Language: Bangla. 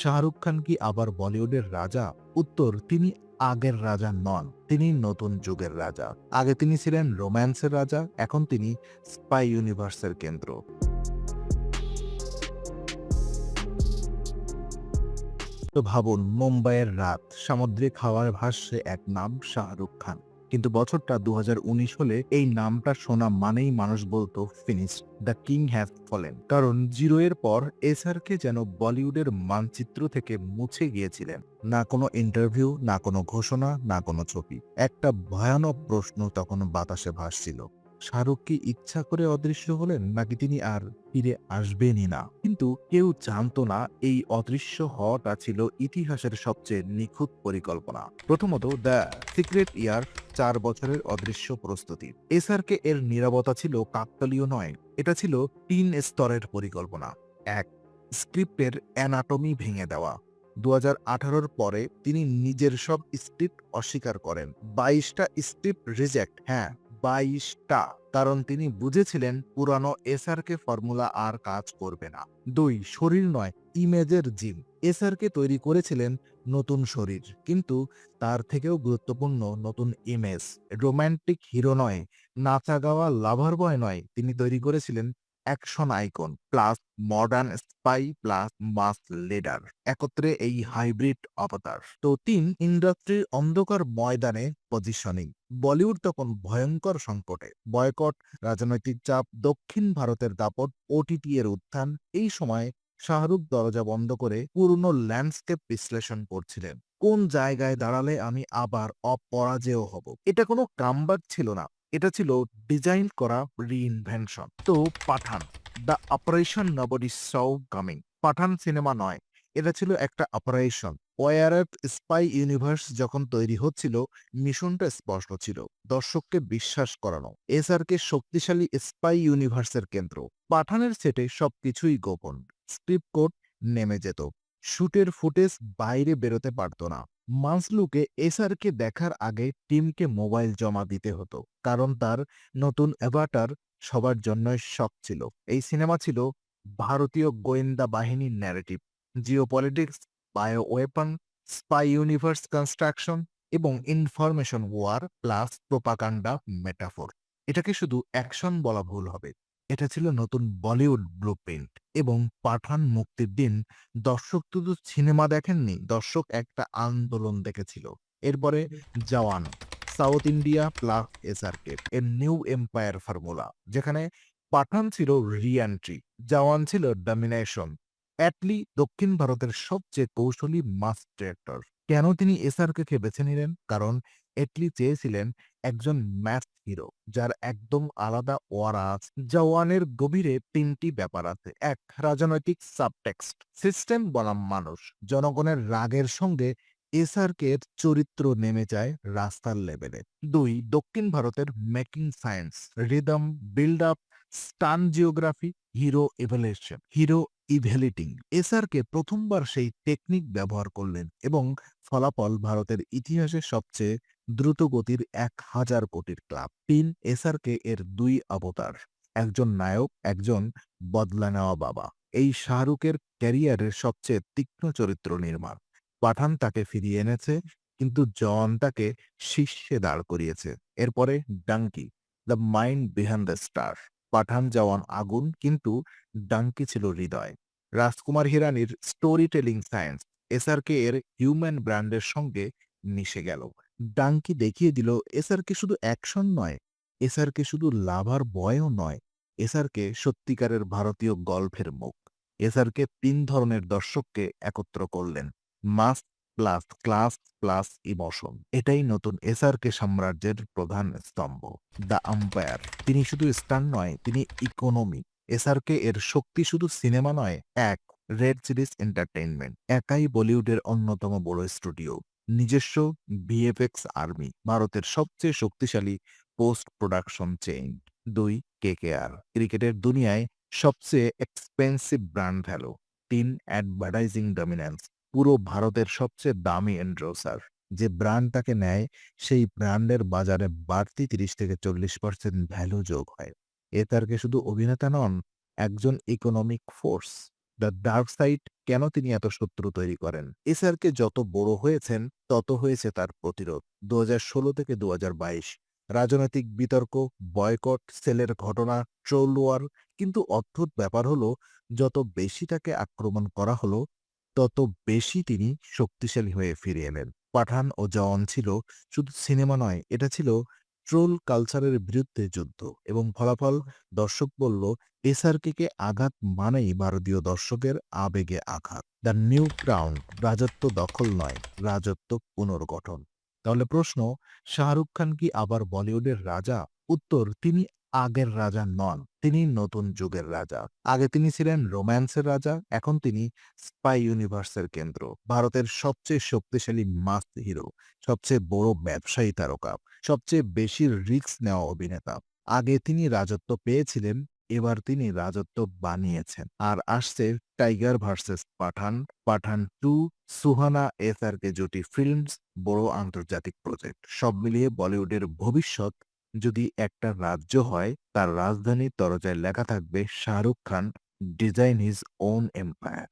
শাহরুখ খান কি আবার বলিউডের রাজা? উত্তর, তিনি আগের রাজা নন, তিনি নতুন যুগের রাজা। আগে তিনি ছিলেন রোম্যান্সের রাজা, এখন তিনি স্পাই ইউনিভার্সের কেন্দ্র। তো ভাবুন, মুম্বাইয়ের রাত, সামুদ্রিক হাওয়ার ভাষ্যে এক নাম শাহরুখ খান। কিন্তু বছরটা দুহাজার উনিশ হলে এই নামটা শোনা মানেই মানুষ বলতো finish the king have fallen কারণ জিরো এর পর এসআরকে যেন বলিউডের মানচিত্র থেকে মুছে গিয়েছিলেন। না কোনো ইন্টারভিউ না কোনো ঘোষণা, না কোনো ছবি। একটা ভয়ানক প্রশ্ন তখন বাতাসে ভাসছিল। শাহরুখ কি ইচ্ছা করে অদৃশ্য হলেন নাকি তিনি আর ফিরে আসবেনই না? কিন্তু কেউ জানতো না এই অদৃশ্য হওয়াটা ছিল ইতিহাসের সবচেয়ে নিখুঁত পরিকল্পনা। প্রথমত, দ্য সিক্রেট ইয়ার, চার বছরের অদৃশ্য প্রস্তুতি। এসআরকে এর নিরাপত্তা ছিল কাকতালীয় নয়, এটা ছিল তিন স্তরের পরিকল্পনা। এক, স্ক্রিপ্টের অ্যানাটমি ভেঙে দেওয়া। দু হাজার পরে তিনি নিজের সব স্ক্রিপ্ট অস্বীকার করেন। বাইশটা স্ক্রিপ্ট রিজেক্ট হ্যাঁ। বাইশটা। কারণ তিনি বুঝেছিলেন পুরানো এসআরকে ফর্মুলা আর কাজ করবে না। দুই, শরীর নয়, ইমেজের জিম এসআরকে তৈরি করেছিলেন নতুন শরীর, কিন্তু তার থেকেও গুরুত্বপূর্ণ নতুন ইমেজ। রোম্যান্টিক হিরো নয় নাচা গাওয়া লাভার বয় নয়, তিনি তৈরি করেছিলেন action icon plus modern spy plus mass leader একত্রে এই হাইব্রিড অবতার তো তিন ইন্ডাস্ট্রির অন্ধকার ময়দানে পজিশনিং বলিউড তখন ভয়ঙ্কর সংকটে। বয়কট রাজনৈতিক চাপ, দক্ষিণ ভারতের দাপট ওটিটি এর উত্থান, এই সময় শাহরুখ দরজা বন্ধ করে পুরনো ল্যান্ডস্কেপ বিশ্লেষণ করছিলেন। কোন জায়গায় দাঁড়ালে আমি আবার অপরাজেয় হব? এটা কোনো কামবাক ছিল না। এটা ছিল ডিজাইন করা রিইনভেনশন তো Pathaan, the operation nobody saw coming. Pathaan cinema নয়, এটা ছিল একটা অপারেশন। ওয়ারএফ স্পাই ইউনিভার্স যখন তৈরি হচ্ছিল, মিশনটা স্পষ্ট ছিল, দর্শককে বিশ্বাস করানো। এসআরকে শক্তিশালী স্পাই ইউনিভার্সের কেন্দ্র। পাঠানের সেটে সবকিছুই গোপন স্ক্রিপ্ট কোড নেমে যেত। শুটের ফুটেজ বাইরে বেরোতে পারত না। মানসলুকে এসআরকে দেখার আগে টিমকে মোবাইল জমা দিতে হতো। কারণ তার নতুন অ্যাভাটার সবার জন্যই শখ ছিল। এই সিনেমা ছিল ভারতীয় গোয়েন্দা বাহিনীর narrative geopolitics bioweapon spy universe construction এবং information war plus propaganda metaphor এটাকে শুধু অ্যাকশন বলা ভুল হবে। এটা ছিল নতুন বলিউড ব্লুপ্রিন্ট এবং পাঠান মুক্তির দিন দর্শক শুধু সিনেমা দেখেননি, দর্শক একটা আন্দোলন দেখেছিল। এরপরে Jawan, South India plus SRK এর নিউ এম্পায়ার ফর্মুলা, যেখানে পাঠান ছিল রিয়ান্ট্রি জওয়ান ছিল ডমিনেশন, অ্যাটলি দক্ষিণ ভারতের সবচেয়ে কৌশলী মাস ডিরেক্টর কেন তিনি এসআরকে বেছে নিলেন? কারণ এটলি চেয়েছিলেন একজন ম্যাথ হিরো যার একদম আলাদা ওয়ারা আছে জওয়ানের গভীরে তিনটি ব্যাপার আছে। এক, রাজনৈতিক সাবটেক্সট সিস্টেম বনাম মানুষ। জনগণের রাগের সঙ্গে এসআরকে চরিত্র নেমে যায় রাস্তার লেভেলে দুই, দক্ষিণ ভারতের making science rhythm build up stan geography hero evaluation hero evaluating SRK প্রথমবার সেই টেকনিক ব্যবহার করলেন এবং ফলাফল ভারতের ইতিহাসে সবচেয়ে দ্রুত গতির এক হাজার কোটির ক্লাব। তিন এসআরকে এর দুই অবতার, একজন নায়ক, একজন বদলা নেওয়া বাবা। এই শাহরুখের ক্যারিয়ারের সবচেয়ে তীক্ষ্ণ চরিত্র নির্মাণ। পাঠান তাকে ফিরিয়ে এনেছে, কিন্তু জন তাকে শীর্ষে দাঁড় করিয়েছে। এরপরে Dunki, the mind behind the star. Pathaan Jawan আগুন, কিন্তু ডাঙ্কি ছিল হৃদয়। রাজকুমার হিরানির স্টোরি টেলিং সায়েন্স এসআরকে এর হিউম্যান ব্র্যান্ডের সঙ্গে মিশে গেল। ডাঙ্কি দেখিয়ে দিল এসআরকে শুধু অ্যাকশন নয় এসআরকে শুধু লাভার বয়ও নয় এসআরকে সত্যিকারের ভারতীয় গল্ফের মুখ। এসআরকে তিন ধরনের দর্শককে একত্র করলেন, mass plus class plus emotion. এটাই নতুন এসআরকে সাম্রাজ্যের প্রধান স্তম্ভ, দ্য আম্পায়ার। তিনি শুধু স্টান নয়, তিনি ইকোনমি। এসআরকে এর শক্তি শুধু সিনেমা নয়, এক, রেড সিরিজ এন্টারটেইনমেন্ট, একাই বলিউডের অন্যতম বড় স্টুডিও। নিজস্ব ভিএফএক্স আর্মি ভারতের সবচেয়ে শক্তিশালী পোস্ট প্রোডাকশন চেইন দুই কেকেআর ক্রিকেটের দুনিয়ায় সবচেয়ে এক্সপেন্সিভ ব্র্যান্ড ভ্যালু তিন অ্যাডভার্টাইজিং ডমিন্যান্স পুরো ভারতের সবচেয়ে দামি এন্ড্রোসার যে ব্র্যান্ড তাকে নেয়, সেই ব্র্যান্ডের বাজারে বাড়তি তিরিশ থেকে চল্লিশ পার্সেন্ট ভ্যালু যোগ হয়। এ তারকে শুধু অভিনেতা নন, একজন economic force the dark side কেন তিনি এত শত্রু তৈরি করেন? এসআরকে যত বড় হয়েছেন, তত হয়েছে তার প্রতিরোধ। দু থেকে দু রাজনৈতিক বিতর্ক বয়কট সেলের ঘটনা ট্রোল ওয়ার কিন্তু অদ্ভুত ব্যাপার হলো, যত বেশি তাকে আক্রমণ করা হলো, তত বেশি তিনি শক্তিশালী হয়ে ফিরে এলেন। পাঠান ও জওয়ান ছিল শুধু সিনেমা নয়, এটা ছিল ট্রোল কালচারের বিরুদ্ধে যুদ্ধ এবং ফলাফল দর্শক বলল এসআরকে আঘাত মানেই ভারতীয় দর্শকের আবেগে আঘাত। দ্য নিউ ক্রাউন, রাজত্ব দখল নয়, রাজত্ব পুনর্গঠন। তাহলে প্রশ্ন, শাহরুখ খান কি আবার বলিউডের রাজা? উত্তর, তিনি আগের রাজা নন, তিনি নতুন যুগের রাজা। আগে তিনি ছিলেন রোম্যান্সের রাজা, এখন তিনি স্পাই ইউনিভার্সের কেন্দ্র, ভারতের সবচেয়ে শক্তিশালী মাস হিরো সবচেয়ে বড় ব্যবসায়ী তারকা। সবচেয়ে বেশি রিস্ক নেওয়া অভিনেতা। আগে তিনি রাজত্ব পেয়েছিলেন, এবার তিনি রাজত্ব বানিয়েছেন। আর আসছে tiger versus Pathaan Pathaan two, Suhana S R K জুটি ফিল্মস, বড় আন্তর্জাতিক প্রজেক্ট। সব মিলিয়ে বলিউডের ভবিষ্যৎ যদি একটা রাজ্য হয়, তার রাজধানীর দরজায় লেখা থাকবে Shahrukh Khan, design his own empire.